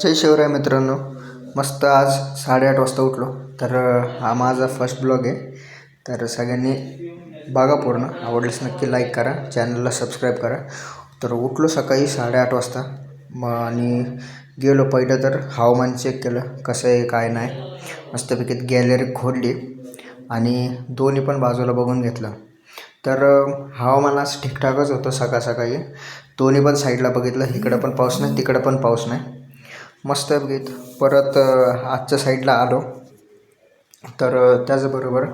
जय शिवराय मित्रांनो. मस्त आज साडेआठ वाजता उठलो. तर हा माझा फर्स्ट ब्लॉग आहे. तर सगळ्यांनी बघा पूर्ण. आवडल्यास नक्की लाईक करा. चॅनलला सबस्क्राईब करा. तर उठलो सकाळी साडेआठ वाजता. मग आणि गेलो पहिलं तर हवामान चेक केलं. कसं आहे काय नाही. मस्तपैकी गॅलरी खोलली आणि दोन्ही पण बाजूला बघून घेतलं. तर हवामान आज ठीकठाकच होतं सकाळ सकाळी. दोन्ही पण साईडला बघितलं. इकडं पण पाऊस नाही तिकडं पण पाऊस नाही. मस्त बघित परत आजच्या साईडला आलो. तर त्याचबरोबर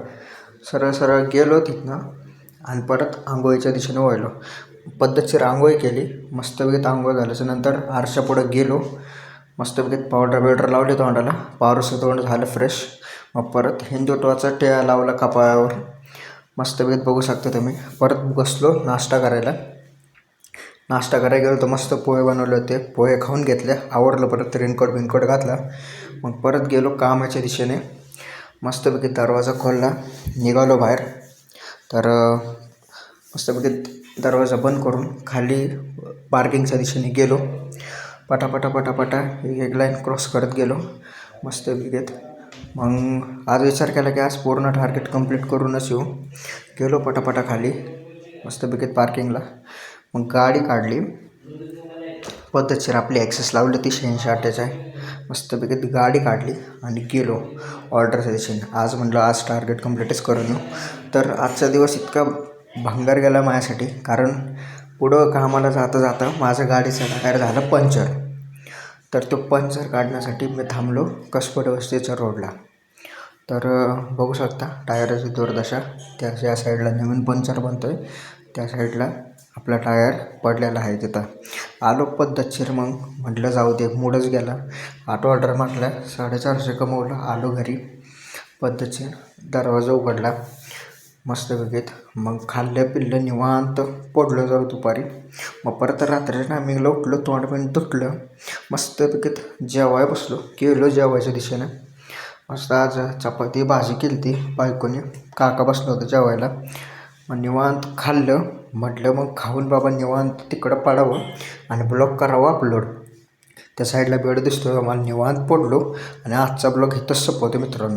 सरळ सरळ गेलो तिथनं आणि परत आंघोळीच्या दिशेने वळलो. पद्धतशीर आंघोळी केली. मस्तपैकीत आंघोळ झाल्याच्यानंतर आरशापुढं गेलो. मस्तपैकीत पावडर बिवडर लावली तोंडाला. पावरचं तोंड झालं फ्रेश मग परत हिंदुत्वाचा टेळा लावला कपाळावर. मस्तपैकीत बघू शकता तुम्ही. परत बसलो नाश्ता करायला. नाश्ता करायला गेलो तर मस्त पोहे बनवले होते. पोहे खाऊन घेतले. आवडलं परत रेनकोट बिनकोट घातला. मग परत गेलो कामाच्या दिशेने. मस्तपैकी दरवाजा खोलला. निघालो बाहेर. तर मस्तपैकी दरवाजा बंद करून खाली पार्किंगच्या दिशेने गेलो. पटापटा पटापटा एक एक लाईन क्रॉस करत गेलो. मस्तपैकीत मग आज विचार केला की आज पूर्ण टार्गेट कंप्लीट करूनच येऊ. गेलो पटापटा खाली. मस्तपैकीत पार्किंगला. मग गाडी काढली. पद्धतशीर आपली ॲक्सेस लावली ती शहाऐंशी अठ्ठेच आहे मस्तपैकी गाडी काढली आणि गेलो. ऑर्डरच्या दिशेने आज म्हटलं आज टार्गेट कम्प्लीटच करून येऊ. तर आजचा दिवस इतका भंगार गेला माझ्यासाठी. कारण पुढं कामाला जाता जाता माझं गाडीचं टायर झालं पंचर. तर तो पंचर काढण्यासाठी मी थांबलो कसपट वस्तीच्या रोडला. तर बघू शकता टायराची दुर्दशा. त्या या साईडला नवीन पंचर बनतो आहे त्या साईडला आपला टायर पडलेला आहे तिथं. आलो पद्धतशीर मग. म्हटलं जाऊ दे मूडच गेला. ऑटो ऑर्डर म्हटलं साडेचारशे कमवलं आलो घरी. पद्धतशीर दरवाजा उघडला. मस्त बघित मग खाल्लं पिल्लं निवांत पडलो जाऊ दुपारी. मग परत रात्रीच्या मी उठलो तोंड पण तुटलं मस्तपैकीत जेवाय बसलो. गेलो जेवायच्या दिशेनं. मस्त आज चपाती भाजी केली ती बायकोने. काका बसलं होतं जेवायला. मग निवांत खाल्लं. म्हटलं मग खाऊन बाबा निवांत तिकडं पाडावं आणि ब्लॉग करावं अपलोड त्या साईडला बेड दिसतो आम्हाला निवांत पडलो आणि आजचा ब्लॉग इथंच संपवतो मित्रांनो.